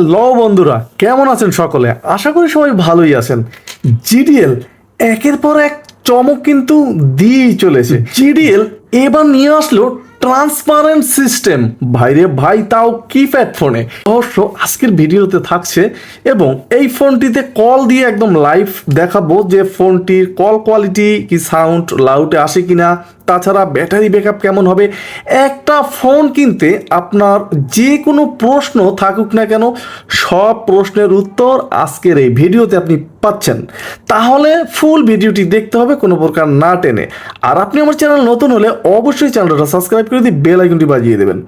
Hello বন্ধুরা, কেমন আছেন সকলে? আশা করি সবাই ভালোই আছেন। জিডিএল একের পর এক চমক কিন্তু দিয়েই চলেছে। জিডিএল এবার নিয়ে আসলো ট্রান্সপারেন্ট সিস্টেম ভাইরে ভাই, তাও কিপ্যাড ফোনে অবশ্য আজকের ভিডিওতে থাকছে এবং এই ফোনটিতে কল দিয়ে একদম লাইভ দেখাবো যে ফোনটির কল কোয়ালিটি কি সাউন্ড লাউটে আসে কিনা তাছাড়া ব্যাটারি ব্যাকআপ কেমন হবে? একটা ফোন কিনতে আপনার যে কোনো প্রশ্ন থাকুক না কেন, সব প্রশ্নের উত্তর আজকের এই ভিডিওতে আপনি পাচ্ছেন। তাহলে ফুল ভিডিওটি দেখতে হবে, কোনো প্রকার না টেনে। আর আপনি আমার চ্যানেল নতুন হলে অবশ্যই চ্যানেলটা সাবস্ক্রাইব করে দিয়ে বেল আইকনটি বাজিয়ে দেবেন।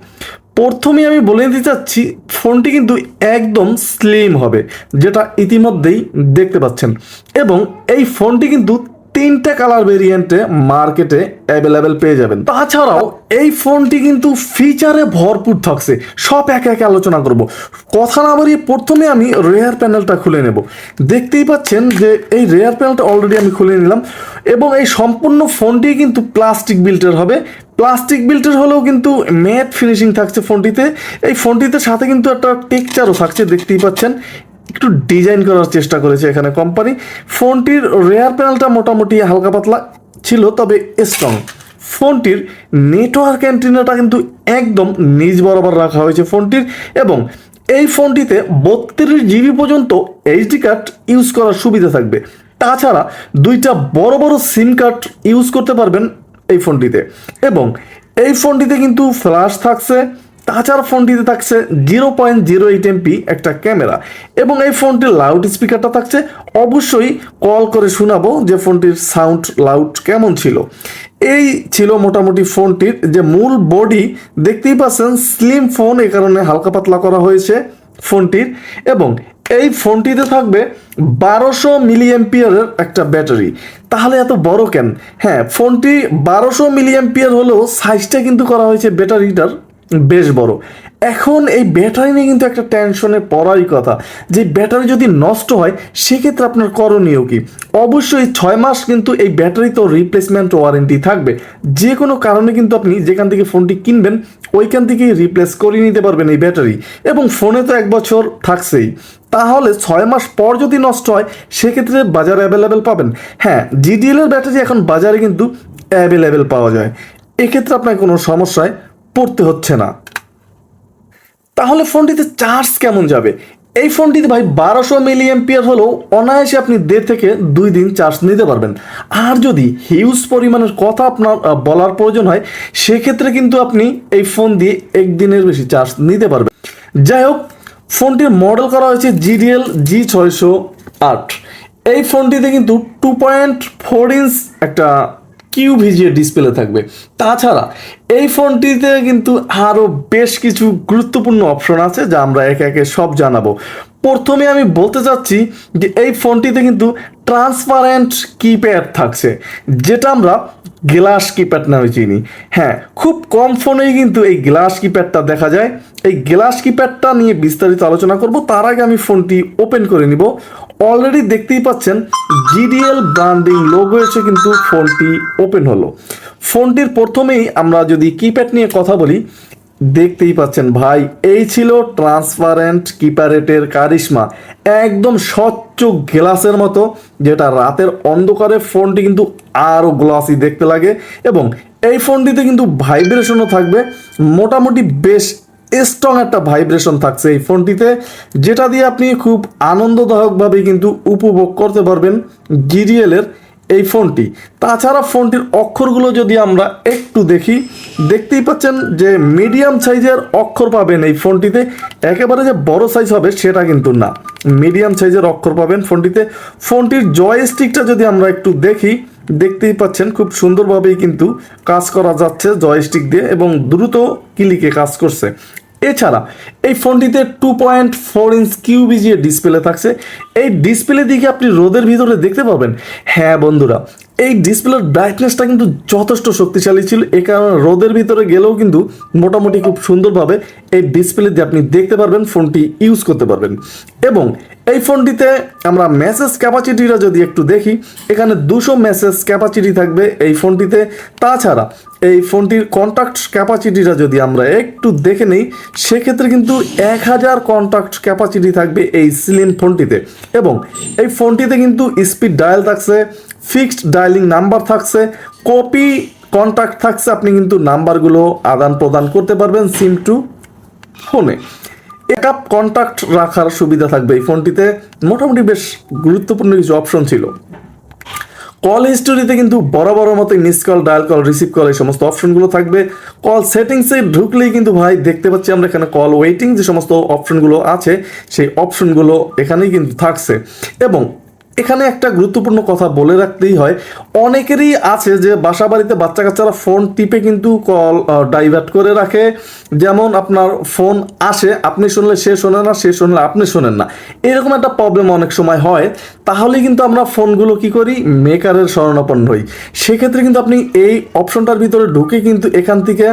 প্রথমে আমি বলে দিতে চাচ্ছি, ফোনটি কিন্তু একদম স্লিম হবে, যেটা ইতিমধ্যেই দেখতে পাচ্ছেন। এবং এই ফোনটি কিন্তু তিনটে কালার ভেরিয়েন্টে মার্কেটে অ্যাভেলেবেল পেয়ে যাবেন। তাছাড়াও এই ফোনটি কিন্তু ফিচারে ভরপুর থাকছে। সব একে একে আলোচনা করব। কথা না বাড়িয়ে প্রথমে আমি রেয়ার প্যানেলটা খুলে নেব। দেখতেই পাচ্ছেন যে এই রেয়ার প্যানেলটা অলরেডি আমি খুলে নিলাম এবং এই সম্পূর্ণ ফোনটি কিন্তু প্লাস্টিক বিল্টের হবে। প্লাস্টিক বিল্টের হলেও কিন্তু ম্যাট ফিনিশিং থাকছে ফোনটিতে এই ফোনটিতে সাথে কিন্তু একটা টেক্সচারও থাকছে, দেখতেই পাচ্ছেন। একটু ডিজাইন করার চেষ্টা করেছে এখানে কোম্পানি ফোনটির রেয়ার প্যানেলটা মোটামুটি হালকা পাতলা ছিল, তবে স্ট্রং ফোনটির নেটওয়ার্ক অ্যান্টিনাটা কিন্তু একদম নিজ বরাবর রাখা হয়েছে ফোনটির এবং এই ফোনটিতে বত্রিশ জিবি পর্যন্ত এইচডি কার্ড ইউজ করার সুবিধা থাকবে। তাছাড়া দুইটা বড় বড় সিম কার্ড ইউজ করতে পারবেন এই ফোনটিতে। এবং এই ফোনটিতে কিন্তু ফ্ল্যাশ থাকছে তাছাড়া ফোনটিতে থাকছে zero point zero eight MP একটা ক্যামেরা। এবং এই ফোনটির লাউড স্পিকারটা থাকছে। অবশ্যই কল করে শোনাবো যে ফোনটির সাউন্ড লাউড কেমন ছিল। এই ছিল মোটামুটি ফোনটির যে মূল বডি দেখতেই পাচ্ছেন স্লিম ফোন এই কারণে হালকা পাতলা করা হয়েছে ফোনটির। এবং এই ফোনটিতে থাকবে বারোশো মিলিএমপিয়ারের একটা ব্যাটারি। তাহলে এত বড় কেন? হ্যাঁ ফোনটি বারোশো মিলিএমপিয়ার হলেও সাইজটা কিন্তু করা হয়েছে ব্যাটারিটার বেশ বড়। এখন এই ব্যাটারি নিয়ে কিন্তু একটা টেনশনে পড়ারই কথা। যে ব্যাটারি যদি নষ্ট হয়, সেক্ষেত্রে আপনার করণীয় কি? অবশ্যই ছয় মাস কিন্তু এই ব্যাটারি তো রিপ্লেসমেন্ট ওয়ারেন্টি থাকবে। যে কোনো কারণে কিন্তু আপনি যেখান থেকে ফোনটি কিনবেন, ওইখান থেকেই রিপ্লেস করে নিতে পারবেন এই ব্যাটারি এবং ফোনে তো এক বছর থাকছেই। তাহলে ছয় মাস পর যদি নষ্ট হয়, সেক্ষেত্রে বাজারে অ্যাভেলেবেল পাবেন। হ্যাঁ জিডিএল এর ব্যাটারি এখন বাজারে কিন্তু অ্যাভেলেবেল পাওয়া যায়। এক্ষেত্রে আপনার কোনো সমস্যায় পড়তে হচ্ছে না। তাহলে ফোনটিতে চার্জ কেমন যাবে? এই ফোনটিতে ভাই বারোশো মিলি এম্পিয়ার হলেও অনায়াসে আপনি দেড় থেকে দুই দিন চার্জ নিতে পারবেন। আর যদি হিউজ পরিমাণের কথা আপনার বলার প্রয়োজন হয়, সেক্ষেত্রে কিন্তু আপনি এই ফোন দিয়ে একদিনের বেশি চার্জ নিতে পারবেন। যাই হোক, ফোনটির মডেল করা হয়েছে জিডিএল জি ছয়শো আট। এই ফোনটিতে কিন্তু টু পয়েন্ট ফোর ইঞ্চ একটা কিউ ভিজিএ ডিসপ্লে থাকবে। তাছাড়া এই ফোনটিতে কিন্তু আরও বেশ কিছু গুরুত্বপূর্ণ অপশন আছে যা আমরা একে একে সব জানাব। প্রথমে আমি বলতে চাচ্ছি যে এই ফোনটিতে কিন্তু ট্রান্সপারেন্ট কিপ্যাড থাকছে, যেটা আমরা গ্লাস কিপ্যাড নামে চিনি। হ্যাঁ খুব কম ফোনেই কিন্তু এই গ্লাস কিপ্যাডটা দেখা যায়। এই গ্লাস কিপ্যাডটা নিয়ে বিস্তারিত আলোচনা করব, তার আগে আমি ফোনটি ওপেন করে নিব। অলরেডি দেখতেই পাচ্ছেন জিডিএল ব্র্যান্ডিং লোগো এসে কিন্তু ফোনটি ওপেন হলো। ফোনটির প্রথমেই আমরা যদি কিপ্যাড নিয়ে কথা বলি, দেখতেই পাচ্ছেন ভাই, এই ছিল ট্রান্সপারেন্ট কিপারেটের কারিশমা। একদম স্বচ্ছ গ্লাসের মতো, যেটা রাতের অন্ধকারে ফোনটি কিন্তু আরও গ্লাসি দেখতে লাগে এবং এই ফোনটিতে কিন্তু ভাইব্রেশনও থাকবে। মোটামুটি বেশ স্ট্রং একটা ভাইব্রেশন থাকছে এই ফোনটিতে, যেটা দিয়ে আপনি খুব আনন্দদায়কভাবে কিন্তু উপভোগ করতে পারবেন এর এই ফোনটি। তাছাড়া ফোনটির অক্ষরগুলো যদি আমরা একটু দেখি, দেখতেই পাচ্ছেন যে মিডিয়াম সাইজের অক্ষর পাবেন এই ফোনটিতে। একেবারে যে বড় সাইজ হবে সেটা কিন্তু না। মিডিয়াম সাইজের অক্ষর পাবেন ফোনটিতে। ফোনটির জয়স্টিকটা যদি আমরা একটু দেখি, দেখতেই পাচ্ছেন খুব সুন্দরভাবেই কিন্তু কাজ করা যাচ্ছে জয়স্টিক দিয়ে এবং দ্রুত ক্লিকে কাজ করছে। এছাড়া এই ফোনটিতে two point four inch QVGA display থাকছে। এই ডিসপ্লে দিকে আপনি রোদের ভিতরে দেখতে পাবেন। হ্যাঁ বন্ধুরা এই ডিসপ্লের ব্রাইটনেসটা কিন্তু যথেষ্ট শক্তিশালী ছিল। এ কারণে রোদের ভিতরে গেলেও কিন্তু মোটামুটি খুব সুন্দরভাবে এই ডিসপ্লে দিয়ে আপনি দেখতে পারবেন ফোনটি ইউজ করতে পারবেন। এবং এই ফোনটিতে আমরা মেসেজ ক্যাপাসিটিটা যদি একটু দেখি, এখানে দুশো মেসেজ ক্যাপাসিটি থাকবে এই ফোনটিতে তাছাড়া এই ফোনটির কন্ট্যাক্ট ক্যাপাসিটিটা যদি আমরা একটু দেখে নিই, সেক্ষেত্রে কিন্তু এক হাজার কন্ট্যাক্ট ক্যাপাসিটি থাকবে এই স্লিম ফোনটিতে এবং এই ফোনটিতে কিন্তু স্পিড ডায়াল থাকছে ফিক্সড ডায়ালিং নাম্বার থাকছে, কপি কন্ট্যাক্ট থাকছে, আপনি কিন্তু নাম্বারগুলো আদান প্রদান করতে পারবেন সিম টু ফোনে। একাপ কন্ট্যাক্ট রাখার সুবিধা থাকবে এই ফোনটিতে। মোটামুটি বেশ গুরুত্বপূর্ণ কিছু অপশন ছিল। কল হিস্টোরিতে কিন্তু বড় বড় মতো miss call, dial call, receive call এই সমস্ত অপশনগুলো থাকবে। কল সেটিংসে ঢুকলেই কিন্তু ভাই দেখতে পাচ্ছি আমরা এখানে কল ওয়েটিং যে সমস্ত অপশনগুলো আছে, সেই অপশনগুলো এখানেই কিন্তু থাকছে। এবং এখানে একটা গুরুত্বপূর্ণ কথা বলে রাখতেই হয়। অনেকেরই আছে যে বাসা বাড়িতে বাচ্চা কাচ্চারা ফোন টিপে কিন্তু কল ডাইভার্ট করে রাখে। যেমন আপনার ফোন আসে, আপনি শুনলে সে শোনে না, সে শুনলে আপনি শোনেন না। এরকম একটা প্রবলেম অনেক সময় হয়। তাহলে কিন্তু আমরা ফোনগুলো কি করি? মেকারের শরণাপন্ন হই। সেক্ষেত্রে কিন্তু আপনি এই অপশনটার ভিতরে ঢুকে কিন্তু এখান থেকে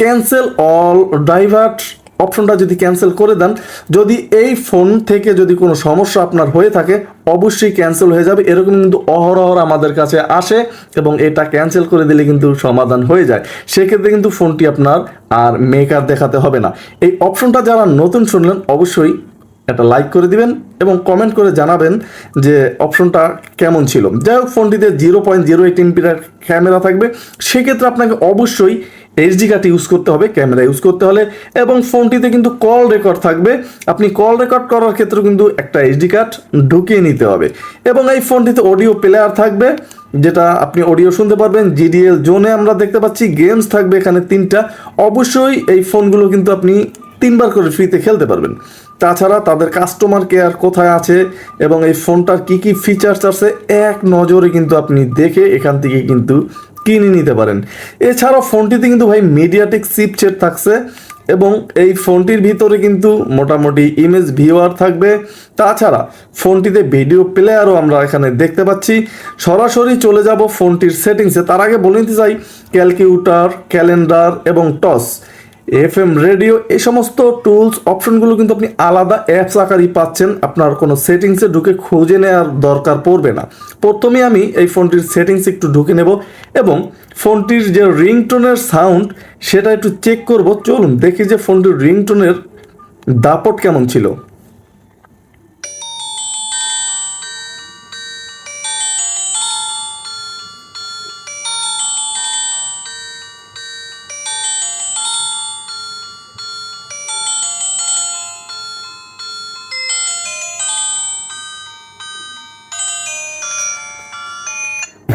ক্যান্সেল অল ডাইভার্ট অপশনটা যদি ক্যান্সেল করে দেন, যদি এই ফোন থেকে যদি কোনো সমস্যা আপনার হয়ে থাকে, অবশ্যই ক্যান্সেল হয়ে যাবে। এরকম কিন্তু অহরহর আমাদের কাছে আসে এবং এটা ক্যান্সেল করে দিলে কিন্তু সমাধান হয়ে যায়। সেক্ষেত্রে কিন্তু ফোনটি আপনার আর মেকার দেখাতে হবে না। এই অপশনটা যারা নতুন শুনলেন, অবশ্যই একটা লাইক করে দিবেন এবং কমেন্ট করে জানাবেন যে অপশনটা কেমন ছিল। যাই হোক, ফোনটিতে zero point zero eight camera থাকবে। সেক্ষেত্রে আপনাকে অবশ্যই এইচডি কার্ড ইউজ করতে হবে ক্যামেরা ইউজ করতে হলে, এবং ফোনটিতে কিন্তু কল রেকর্ড থাকবে। আপনি কল রেকর্ড করার ক্ষেত্রে কিন্তু একটা এইচডি কার্ড ঢুকিয়ে নিতে হবে। এবং এই ফোনটিতে অডিও প্লেয়ার থাকবে, যেটা আপনি অডিও শুনতে পারবেন। জিডিএল জোনে আমরা দেখতে পাচ্ছি গেমস থাকবে এখানে তিনটা। অবশ্যই এই ফোনগুলো কিন্তু আপনি তিনবার করে ফ্রিতে খেলতে পারবেন। তাছাড়া তাদের কাস্টমার কেয়ার কোথায় আছে, এবং এই ফোনটার কি কি ফিচার্স আছে, এক নজরে কিন্তু আপনি দেখে এখান থেকে কিন্তু কিনে নিতে পারেন। এছাড়াও ফোনটিতে কিন্তু ভাই মিডিয়াটেক চিপসেট থাকছে এবং এই ফোনটির ভিতরে কিন্তু মোটামুটি ইমেজ ভিউয়ার থাকবে। তাছাড়া ফোনটিতে ভিডিও প্লেয়ারও আমরা এখানে দেখতে পাচ্ছি। সরাসরি চলে যাব ফোনটির সেটিংসে তার আগে বলে নিতে চাই ক্যালকুলেটার ক্যালেন্ডার এবং টস এফ এম রেডিও, এই সমস্ত টুলস অপশনগুলো কিন্তু আপনি আলাদা অ্যাপস আকারই পাচ্ছেন। আপনার কোনো সেটিংসে ঢুকে খুঁজে নেওয়ার দরকার পড়বে না। প্রথমে আমি এই ফোনটির সেটিংস একটু ঢুকে নেব এবং ফোনটির যে রিংটোনের সাউন্ড সেটা একটু চেক করব। চলুন দেখি যে ফোনটির রিংটোনের দাপট কেমন ছিল।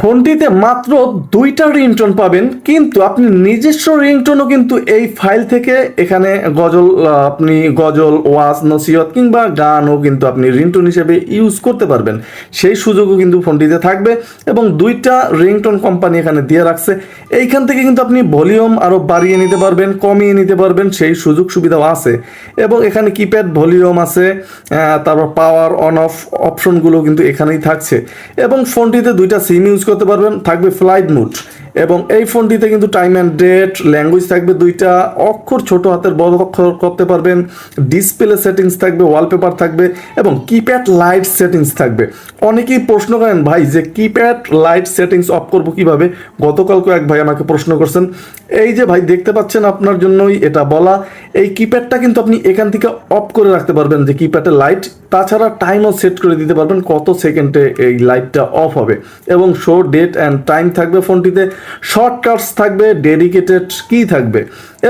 ফোনটিতে মাত্র দুইটা রিংটোন পাবেন, কিন্তু আপনি নিজস্ব রিংটোনও কিন্তু এই ফাইল থেকে এখানে গজল আপনি গজল, ওয়াজ, নসিহত কিংবা গানও কিন্তু আপনি রিংটোন হিসেবে ইউজ করতে পারবেন। সেই সুযোগও কিন্তু ফোনটিতে থাকবে এবং দুইটা রিংটোন কোম্পানি এখানে দিয়ে রাখছে। এইখান থেকে কিন্তু আপনি ভলিউম আরও বাড়িয়ে নিতে পারবেন, কমিয়ে নিতে পারবেন, সেই সুযোগ সুবিধাও আছে। এবং এখানে কিপ্যাড ভলিউম আছে তারপর পাওয়ার অন অফ অপশনগুলো কিন্তু এখানেই থাকছে। এবং ফোনটিতে দুইটা সিম ইউজ করতে পারবেন থাকবে ফ্লাইট মুড এবং এই ফোনটিতে কিন্তু টাইম অ্যান্ড ডেট ল্যাঙ্গুয়েজ থাকবে দুইটা, অক্ষর ছোট হাতের বড় অক্ষর করতে পারবেন ডিসপ্লে সেটিংস থাকবে ওয়ালপেপার থাকবে এবং কিপ্যাড লাইট সেটিংস থাকবে। অনেকেই প্রশ্ন করেন, ভাই, যে কিপ্যাড লাইট সেটিংস অফ করব কীভাবে? গতকালকে এক ভাই আমাকে প্রশ্ন করছেন, এই যে ভাই, দেখতে পাচ্ছেন আপনার জন্যই এটা বলা, এই কিপ্যাডটা কিন্তু আপনি এখান থেকে অফ করে রাখতে পারবেন, যে কিপ্যাডের লাইট তাছাড়া টাইমও সেট করে দিতে পারবেন কত সেকেন্ডে এই লাইটটা অফ হবে। এবং শো ডেট অ্যান্ড টাইম থাকবে ফোনটিতে শর্টকাটস থাকবে ডেডিকেটেড কি থাকবে?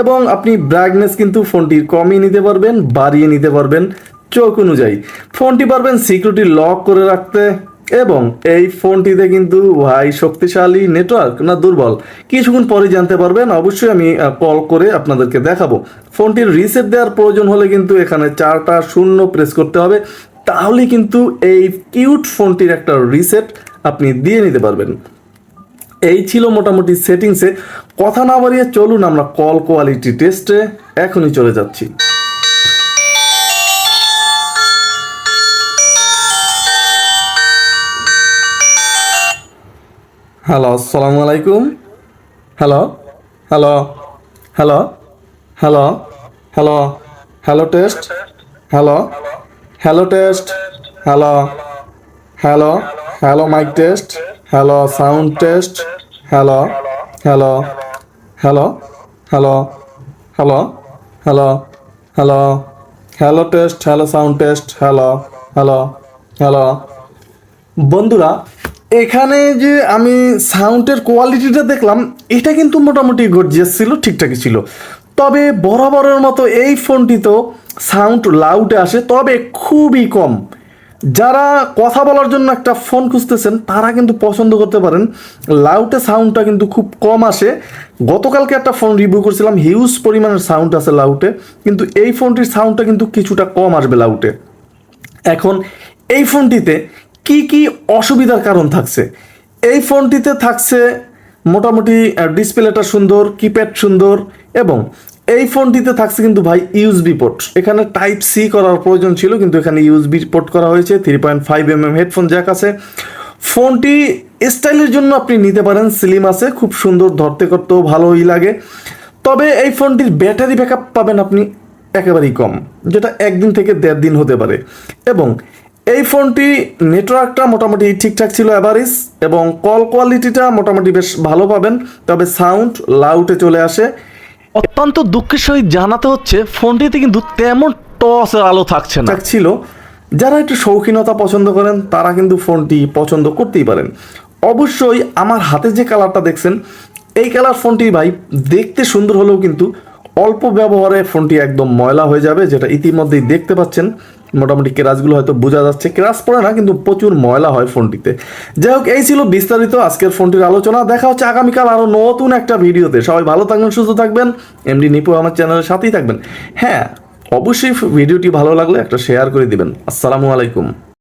এবং আপনি ব্রাইটনেস কিন্তু ফোনটির কমিয়ে নিতে পারবেন, বাড়িয়ে নিতে পারবেন চোখ অনুযায়ী। ফোনটি পারবেন সিকিউরিটি লক করে রাখতে এবং এই ফোনটিতে কিন্তু ভাই শক্তিশালী নেটওয়ার্ক না দুর্বল। কিছুক্ষণ পরে জানতে পারবেন, অবশ্যই আমি কল করে আপনাদেরকে দেখাবো। ফোনটির রিসেট দেওয়ার প্রয়োজন হলে কিন্তু এখানে চারটা শূন্য প্রেস করতে হবে। তাহলে কিন্তু এই কিউট ফোনটির একটা রিসেট আপনি দিয়ে নিতে পারবেন। এই ছিল মোটামুটি সেটিংসে কথা না বাড়িয়ে চলুন আমরা কল কোয়ালিটি টেস্টে এখনই চলে যাচ্ছি। হ্যালো, আসসালামু আলাইকুম। Hello hello hello hello hello hello test hello hello test hello hello hello mic test hello sound test hello hello hello hello hello hello hello hello test hello sound test hello hello hello বন্ধুরা, এখানে যে আমি সাউন্ডের কোয়ালিটিটা দেখলাম, এটা কিন্তু মোটামুটি গর্জিয়াস ছিল, ঠিকঠাকই ছিল। তবে বরাবরের মতো এই ফোনটি তো সাউন্ড লাউডে আসে, তবে খুবই কম। যারা কথা বলার জন্য একটা ফোন খুঁজতেছেন, তারা কিন্তু পছন্দ করতে পারেন। লাউটে সাউন্ডটা কিন্তু খুব কম আসে। গতকালকে একটা ফোন রিভিউ করছিলাম হিউজ পরিমাণের সাউন্ড আছে লাউটে। কিন্তু এই ফোনটির সাউন্ডটা কিন্তু কিছুটা কম আসবে লাউটে। এখন এই ফোনটিতে কি কি অসুবিধার কারণ থাকছে? এই ফোনটিতে থাকছে মোটামুটি ডিসপ্লেটা সুন্দর কিপ্যাড সুন্দর এবং এই ফোনটিতে থাকছে কিন্তু ভাই ইউএসবি পোর্ট এখানে টাইপ সি করার প্রয়োজন ছিল, কিন্তু এখানে ইউএসবি পোর্ট করা হয়েছে three point five M M headphone jack আছে। ফোনটি স্টাইলের জন্য আপনি নিতে পারেন স্লিম আছে, খুব সুন্দর, ধরতে করতেও ভালোই লাগে। তবে এই ফোনটির ব্যাটারি ব্যাকআপ পাবেন আপনি একেবারেই কম, যেটা একদিন থেকে দেড় দিন হতে পারে। এবং এই ফোনটি নেটওয়ার্কটা মোটামুটি ঠিকঠাক ছিল অ্যাভারেজ এবং কল কোয়ালিটিটা মোটামুটি বেশ ভালো পাবেন, তবে সাউন্ড লাউটে চলে আসে। অত্যন্ত দুঃখের সহিত জানাতে হচ্ছে, ফোনটিতে কিন্তু তেমন টসের আলো থাকছে না। ছিল যারা একটু শৌখিনতা পছন্দ করেন, তারা কিন্তু ফোনটি পছন্দ করতেই পারেন। অবশ্যই আমার হাতে যে কালারটা দেখছেন, এই কালার ফোনটি ভাই, দেখতে সুন্দর হলেও কিন্তু অল্প ব্যবহারে ফোনটি একদম ময়লা হয়ে যাবে, যেটা ইতিমধ্যেই দেখতে পাচ্ছেন। মোটামুটি ক্রাশগুলো হয়তো বোঝা যাচ্ছে। ক্রাস পড়ে না, কিন্তু প্রচুর ময়লা হয় ফোনটিতে। যাই হোক, এই ছিল বিস্তারিত আজকের ফোনটির আলোচনা। দেখা হচ্ছে আগামীকাল আরও নতুন একটা ভিডিওতে। সবাই ভালো থাকবেন, সুস্থ থাকবেন। এমডি নিপু আমার চ্যানেলের সাথেই থাকবেন। হ্যাঁ অবশ্যই ভিডিওটি ভালো লাগলে একটা শেয়ার করে দিবেন। আসসালামু আলাইকুম।